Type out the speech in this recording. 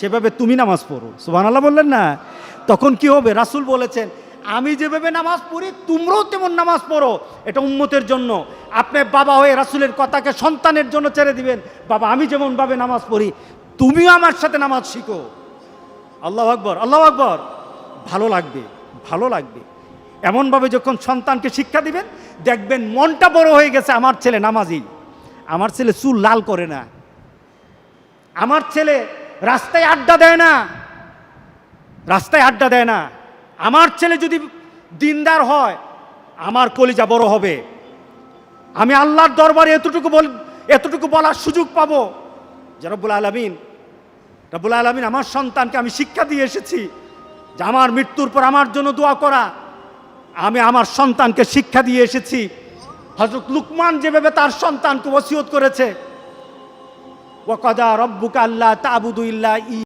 সেভাবে তুমি নামাজ পড়ো। সুবাহ আল্লাহ বললেন না। তখন কি হবে? রাসূল বলেছেন, আমি যেভাবে নামাজ পড়ি, তোমরাও তেমন নামাজ পড়ো। এটা উম্মতের জন্য। আপনি বাবা হয়ে রাসুলের কথাকে সন্তানের জন্য ছেড়ে দিবেন। বাবা, আমি যেমনভাবে নামাজ পড়ি, তুমিও আমার সাথে নামাজ শিখো। আল্লাহ আকবর আল্লাহ আকবর। ভালো লাগবে ভালো লাগবে। এমনভাবে যখন সন্তানকে শিক্ষা দিবেন, দেখবেন মনটা বড় হয়ে গেছে, আমার ছেলে নামাজি। আমার ছেলে চুল লাল করে না। আমার ছেলে রাস্তায় আড্ডা দেয় না। রাস্তায় আড্ডা দেয় না। আমার ছেলে যদি দিনদার হয়, আমার কলিজা বড় হবে। আমি আল্লাহর দরবারে এতটুকু বল, এতটুকু বলার সুযোগ পাবো যে রব্বুল আলমিন রব্বুল আলমিন আমার সন্তানকে আমি শিক্ষা দিয়ে এসেছি যে আমার মৃত্যুর পর আমার জন্য দোয়া করা। আমি আমার সন্তানকে শিক্ষা দিয়ে এসেছি। হজরত লুকমান যেভাবে তার সন্তানকে ওসিয়ত করেছে ওয়াকাদা রব্বুকা আল্লাহ তাবুদু ইল্লা ই